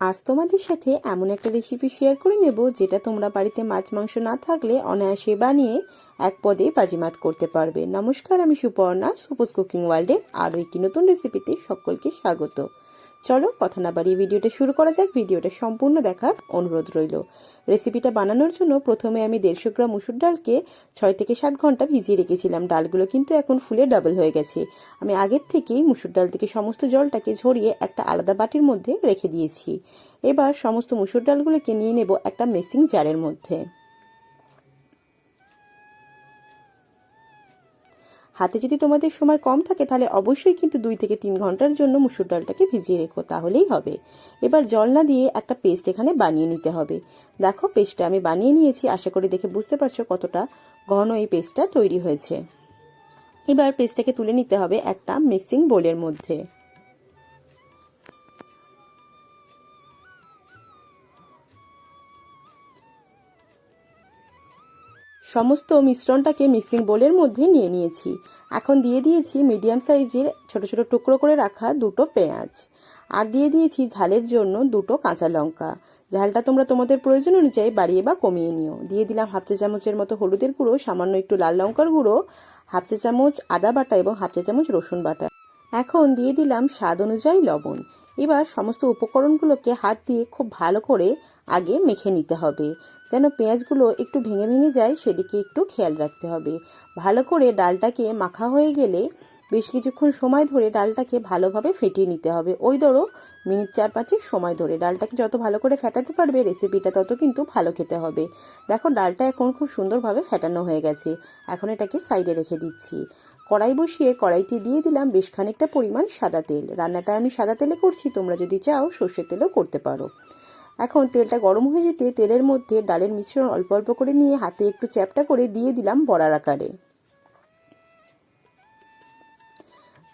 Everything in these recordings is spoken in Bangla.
আজ তোমাদের সাথে এমন একটা রেসিপি শেয়ার করে নেব যেটা তোমরা বাড়িতে মাছ, মাংস না থাকলে অনায়াসে বানিয়ে এক পদে বাজিমাত করতে পারবে। নমস্কার, আমি সুপর্ণা সুপোজ কুকিং ওয়ার্ল্ডের আরও একটি নতুন রেসিপিতে সকলকে স্বাগত। চলো কথা না বাড়িয়ে ভিডিওটা শুরু করা যাক। ভিডিওটা সম্পূর্ণ দেখার অনুরোধ রইল। রেসিপিটা বানানোর জন্য প্রথমে আমি দেড়শো গ্রাম মুসুর ডালকে ছয় থেকে সাত ঘণ্টা ভিজিয়ে রেখেছিলাম। ডালগুলো কিন্তু এখন ফুলে ডাবল হয়ে গেছে। আমি আগের থেকেই মুসুর ডাল থেকে সমস্ত জলটাকে ঝরিয়ে একটা আলাদা বাটির মধ্যে রেখে দিয়েছি। এবার সমস্ত মুসুর ডালগুলোকে নিয়ে নেব একটা মেসিং জারের মধ্যে। হাতে যদি তোমাদের সময় কম থাকে, তাহলে অবশ্যই কিন্তু দুই থেকে তিন ঘণ্টার জন্য মুসুর ডালটাকে ভিজিয়ে রেখো, তাহলেই হবে। এবার জল না দিয়ে একটা পেস্ট এখানে বানিয়ে নিতে হবে। দেখো, পেস্টটা আমি বানিয়ে নিয়েছি, আশা করি দেখে বুঝতে পারছ কতটা ঘন এই পেস্টটা তৈরি হয়েছে। এবার পেস্টটাকে তুলে নিতে হবে একটা মিক্সিং বোলের মধ্যে। সমস্ত মিশ্রণটাকে মিক্সিং বোলের মধ্যে নিয়ে নিয়েছি। এখন দিয়ে দিয়েছি মিডিয়াম সাইজের ছোট ছোট টুকরো করে রাখা দুটো পেঁয়াজ। আর দিয়ে দিয়েছি ঝালের জন্য দুটো কাঁচা লঙ্কা। ঝালটা তোমরা তোমাদের প্রয়োজন অনুযায়ী বাড়িয়ে বা কমিয়ে নিও। দিয়ে দিলাম হাফ চা চামচের মতো হলুদের গুঁড়ো, সামান্য একটু লাল লঙ্কার গুঁড়ো, হাফ চা চামচ আদা বাটা এবং হাফ চা চামচ রসুন বাটা। এখন দিয়ে দিলাম স্বাদ অনুযায়ী লবণ। এবার সমস্ত উপকরণগুলোকে হাত দিয়ে খুব ভালো করে আগে মেখে নিতে হবে। যেন পেঁয়াজগুলো একটু ভেঙে ভেঙে যায়, সেদিকে একটু খেয়াল রাখতে হবে। ভালো করে ডালটাকে মাখা হয়ে গেলে বেশ কিছুক্ষণ সময় ধরে ডালটাকে ভালোভাবে ফেটিয়ে নিতে হবে। ওই ধরো মিনিট চার পাঁচেক সময় ধরে ডালটাকে যত ভালো করে ফেটাতে পারবে রেসিপিটা তত কিন্তু ভালো খেতে হবে। দেখো, ডালটা এখন খুব সুন্দরভাবে ফেটানো হয়ে গেছে। এখন এটাকে সাইডে রেখে দিচ্ছি। কড়াই বসিয়ে কড়াইতে দিয়ে দিলাম বেশ খানিকটা পরিমাণ সাদা তেল। রান্নাটা আমি সাদা তেলে করছি, তোমরা যদি চাও সর্ষের তেলও করতে পারো। এখন তেলটা গরম হয়ে যেতে তেলের মধ্যে ডালের মিশ্রণ অল্প অল্প করে নিয়ে হাতে একটু চ্যাপটা করে দিয়ে দিলাম বড়ার আকারে।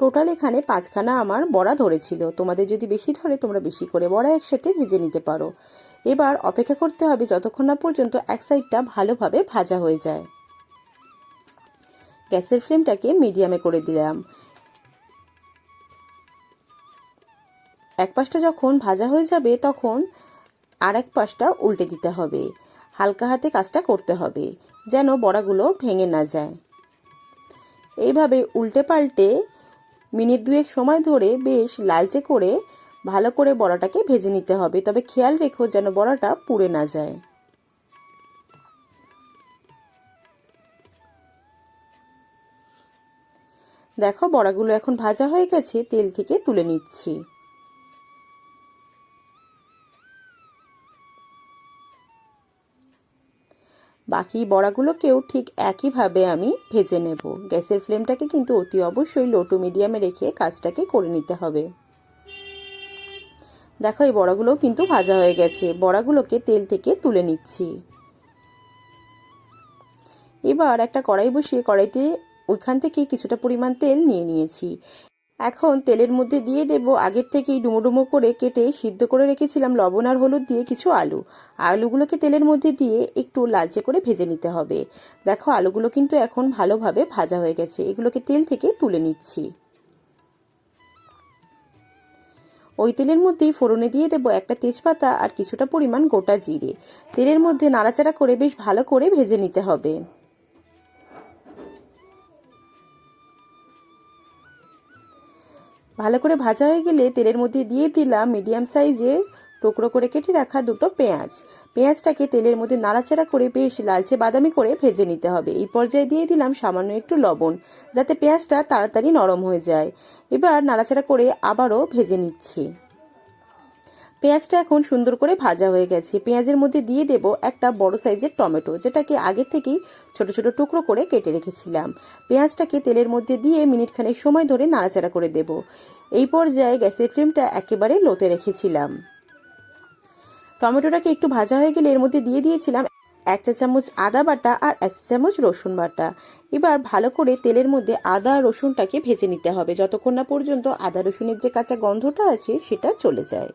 টোটাল এখানে পাঁচখানা আমার বড়া ধরেছিল। তোমাদের যদি বেশি ধরে, তোমরা বেশি করে বড়া একসাথে ভেজে নিতে পারো। এবার অপেক্ষা করতে হবে যতক্ষণ না পর্যন্ত এক সাইডটা ভালোভাবে ভাজা হয়ে যায়। গ্যাসের ফ্লেমটাকে মিডিয়ামে করে দিলাম। এক পাশটা যখন ভাজা হয়ে যাবে, তখন আর এক পাশটা উল্টে দিতে হবে। হালকা হাতে কাজটা করতে হবে, যেন বড়াগুলো ভেঙে না যায়। এইভাবে উল্টে পাল্টে মিনিট দুয়েক সময় ধরে বেশ লালচে করে ভালো করে বড়াটাকে ভেজে নিতে হবে। তবে খেয়াল রেখো যেন বড়াটা পুড়ে না যায়। দেখো বড়াগুলো এখন ভাজা হয়ে গেছে, তেল থেকে তুলে নিচ্ছি। বাকি বড়াগুলোকেও ঠিক একইভাবে আমি ভেজে নেব। গ্যাসের ফ্লেমটাকে কিন্তু অতি অবশ্যই লো টু মিডিয়ামে রেখে কাজটাকে করে নিতে হবে। দেখো এই বড়াগুলোও কিন্তু ভাজা হয়ে গেছে, বড়াগুলোকে তেল থেকে তুলে নিচ্ছি। এবার একটা কড়াই বসিয়ে কড়াইতে ওইখান থেকে কিছুটা পরিমাণ তেল নিয়ে নিয়েছি। এখন তেলের মধ্যে দিয়ে দেব, আগের থেকেই ডুমো করে কেটে সিদ্ধ করে রেখেছিলাম লবণ আর হলুদ দিয়ে কিছু আলু। আলুগুলোকে তেলের মধ্যে দিয়ে একটু লালচে করে ভেজে নিতে হবে। দেখো, আলুগুলো কিন্তু এখন ভালোভাবে ভাজা হয়ে গেছে। এগুলোকে তেল থেকে তুলে নিচ্ছি। ওই তেলের মধ্যেই ফোড়নে দিয়ে দেবো একটা তেজপাতা আর কিছুটা পরিমাণ গোটা জিরে। তেলের মধ্যে নাড়াচাড়া করে বেশ ভালো করে ভেজে নিতে হবে। ভালো করে ভাজা হয়ে গেলে তেলের মধ্যে দিয়ে দিলাম মিডিয়াম সাইজের টুকরো করে কেটে রাখা দুটো পেঁয়াজ। পেঁয়াজটাকে তেলের মধ্যে নাড়াচাড়া করে বেশ লালচে বাদামি করে ভেজে নিতে হবে। এই পর্যায়ে দিয়ে দিলাম সামান্য একটু লবণ, যাতে পেঁয়াজটা তাড়াতাড়ি নরম হয়ে যায়। এবার নাড়াচাড়া করে আবারও ভেজে নিচ্ছি। পেঁয়াজটা এখন সুন্দর করে ভাজা হয়ে গেছে। পেঁয়াজের মধ্যে দিয়ে দেব একটা বড় সাইজের টমেটো, যেটাকে আগে থেকেই ছোট ছোট টুকরো করে কেটে রেখেছিলাম। পেঁয়াজটাকে তেলের মধ্যে দিয়ে মিনিট খানেক সময় ধরে নাড়াচাড়া করে দেব। এই পর্যায়ে গ্যাসের ফ্লেমটা একেবারে লোতে রেখেছিলাম। টমেটোটাকে একটু ভাজা হয়ে গেলে এর মধ্যে দিয়ে দিয়েছিলাম এক চা চামচ আদা বাটা আর এক চা চামচ রসুন বাটা। এবার ভালো করে তেলের মধ্যে আদা রসুনটাকে ভেজে নিতে হবে। যতক্ষণ না পর্যন্ত আদা রসুনের যে কাঁচা গন্ধটা আছে, সেটা চলে যায়।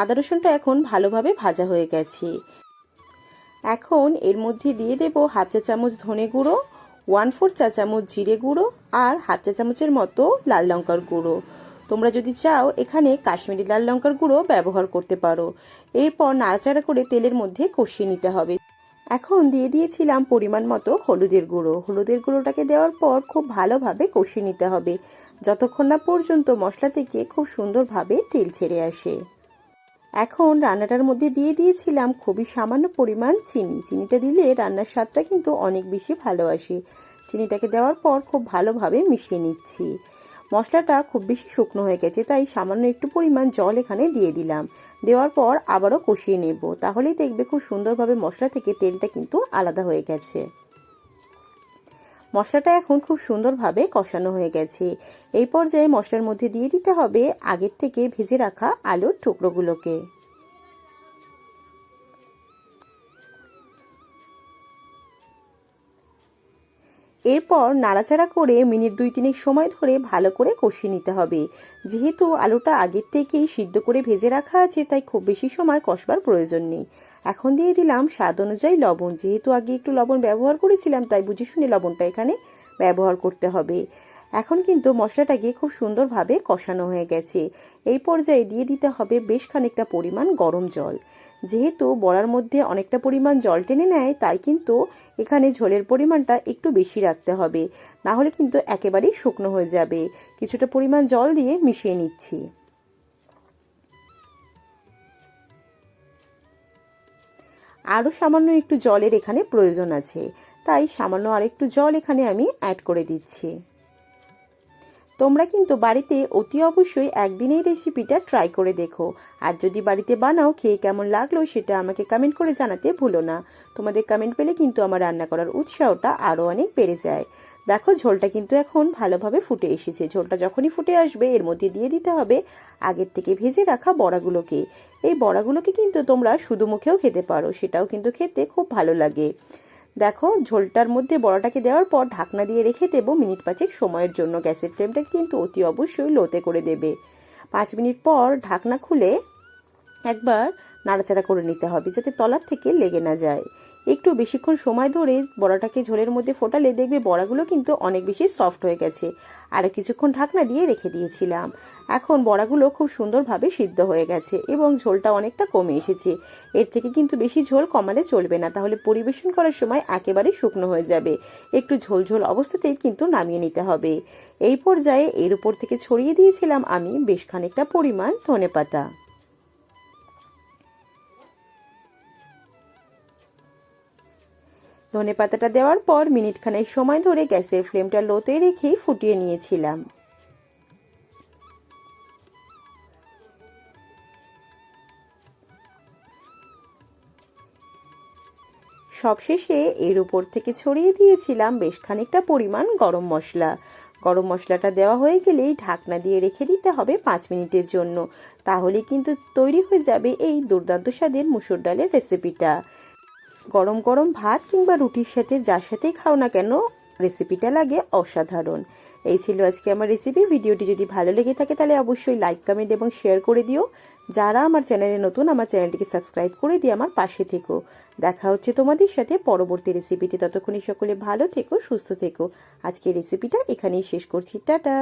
আদা রসুনটা এখন ভালোভাবে ভাজা হয়ে গেছে। এখন এর মধ্যে দিয়ে দেব হাফ চা চামচ ধনে গুঁড়ো ওয়ান ফোর চা চামচ জিরে গুঁড়ো আর হাফ চা চামচের মতো লাল লঙ্কার গুঁড়ো। তোমরা যদি চাও, এখানে কাশ্মীরি লাল লঙ্কার গুঁড়ো ব্যবহার করতে পারো। এরপর নাড়াচাড়া করে তেলের মধ্যে কষিয়ে নিতে হবে। এখন দিয়ে দিয়েছিলাম পরিমাণ মতো হলুদের গুঁড়ো। হলুদের গুঁড়োটাকে দেওয়ার পর খুব ভালোভাবে কষিয়ে নিতে হবে। যতক্ষণ না পর্যন্ত মশলা থেকে খুব সুন্দরভাবে তেল ছেড়ে আসে। এখন রান্নাটার মধ্যে দিয়ে দিয়েছিলাম খুবই সামান্য পরিমাণ চিনি। চিনিটা দিলে রান্নার স্বাদটা কিন্তু অনেক বেশি ভালো আসে। চিনিটাকে দেওয়ার পর খুব ভালোভাবে মিশিয়ে নিচ্ছি। মশলাটা খুব বেশি শুকনো হয়ে গেছে, তাই সামান্য একটু পরিমাণ জল এখানে দিয়ে দিলাম। দেওয়ার পর আবারও কষিয়ে নেব, তাহলেই দেখবে খুব সুন্দরভাবে মশলা থেকে তেলটা কিন্তু আলাদা হয়ে গেছে। মশলাটা এখন খুব সুন্দরভাবে কষানো হয়ে গেছে। এই পর্যায়ে মশলার মধ্যে দিয়ে দিতে হবে আগের থেকে ভেজে রাখা আলুর টুকরোগুলোকে। এরপর নাড়াচাড়া করে মিনিট দুই তিনেক সময় ধরে ভালো করে কষিয়ে নিতে হবে। যেহেতু আলুটা আগের থেকেই সিদ্ধ করে ভেজে রাখা আছে, তাই খুব বেশি সময় কষবার প্রয়োজন নেই। এখন দিয়ে দিলাম স্বাদ অনুযায়ী লবণ। যেহেতু আগে একটু লবণ ব্যবহার করেছিলাম, তাই বুঝে শুনে লবণটা এখানে ব্যবহার করতে হবে। এখন কিন্তু মশলাটাকে খুব সুন্দরভাবে কষানো হয়ে গেছে। এই পর্যায়ে দিয়ে দিতে হবে বেশ খানিকটা পরিমাণ গরম জল। যেহেতু বড়ার মধ্যে অনেকটা পরিমাণ জল টেনে নেয়, তাই কিন্তু এখানে ঝোলের পরিমাণটা একটু বেশি রাখতে হবে। না হলে কিন্তু একেবারেই শুকনো হয়ে যাবে। কিছুটা পরিমাণ জল দিয়ে মিশিয়ে নিচ্ছি। আরও সামান্য একটু জলের এখানে প্রয়োজন আছে। তাই সামান্য আর একটু জল এখানে আমি অ্যাড করে দিচ্ছি। তোমরা কিন্তু বাড়িতে অতি অবশ্যই একদিন এই রেসিপিটা ট্রাই করে দেখো। আর যদি বাড়িতে বানাও, খেয়ে কেমন লাগল সেটা আমাকে কমেন্ট করে জানাতে ভুলো না। তোমাদের কমেন্ট পেলে কিন্তু আমার রান্না করার উৎসাহটা আরও অনেক বেড়ে যায়। দেখো, ঝোলটা কিন্তু এখন ভালোভাবে ফুটে এসেছে। ঝোলটা যখনই ফুটে আসবে, এর মধ্যে দিয়ে দিতে হবে আগের থেকে ভেজে রাখা বড়াগুলোকে। এই বড়াগুলোকে কিন্তু তোমরা শুধু মুখেও খেতে পারো, সেটাও কিন্তু খেতে খুব ভালো লাগে। দেখো, ঝোলটার মধ্যে বড়াটাকে দেওয়ার পর ঢাকনা দিয়ে রেখে দেবো মিনিট পাঁচেক সময়ের জন্য। গ্যাসের ফ্লেমটাকে কিন্তু অতি অবশ্যই লোতে করে দেবে। পাঁচ মিনিট পর ঢাকনা খুলে একবার নাড়াচাড়া করে নিতে হবে, যাতে তলার থেকে লেগে না যায়। একটু বেশিক্ষণ সময় ধরে বড়াটাকে ঝোলের মধ্যে ফোটালে দেখবে বড়াগুলো কিন্তু অনেক বেশি সফট হয়ে গেছে। আর কিছুক্ষণ ঢাকনা দিয়ে রেখে দিয়েছিলাম। এখন বড়াগুলো খুব সুন্দরভাবে সিদ্ধ হয়ে গেছে এবং ঝোলটা অনেকটা কমে এসেছে। এর থেকে কিন্তু বেশি ঝোল কমালে চলবে না, তাহলে পরিবেশন করার সময় একেবারে শুকনো হয়ে যাবে। একটু ঝোল ঝোল অবস্থাতেই কিন্তু নামিয়ে নিতে হবে। এই পর্যায়ে এর উপর থেকে ছড়িয়ে দিয়েছিলাম আমি বেশ খানিকটা পরিমাণ ধনে পাতা ধনে পাতাটা দেওয়ার পর মিনিট খানেক সময় ধরে গ্যাসের ফ্লেমটা লোতে রেখেই ফুটিয়ে নিয়েছিলাম। সবশেষে এর উপর থেকে ছড়িয়ে দিয়েছিলাম বেশ খানিকটা পরিমাণ গরম মশলা। গরম মশলাটা দেওয়া হয়ে গেলেই ঢাকনা দিয়ে রেখে দিতে হবে পাঁচ মিনিটের জন্য। তাহলে কিন্তু তৈরি হয়ে যাবে এই দুর্দান্ত স্বাদের মুসুর ডালের রেসিপিটা গরম গরম ভাত কিংবা রুটির সাথে যার সাথেই খাও না কেন রেসিপিটা লাগে অসাধারণ। এই ছিল আজকে আমার রেসিপি ভিডিওটি যদি ভালো লেগে থাকে তাহলে অবশ্যই লাইক কমেন্ট এবং শেয়ার করে দিও। যারা আমার চ্যানেলে নতুন, আমার চ্যানেলটিকে সাবস্ক্রাইব করে দিয়ে আমার পাশে থেকো। দেখা হচ্ছে তোমাদের সাথে পরবর্তী রেসিপিতে ততক্ষণই সকলে ভালো থেকো, সুস্থ থেকো। আজকে রেসিপিটা এখানেই শেষ করছি। টাটা!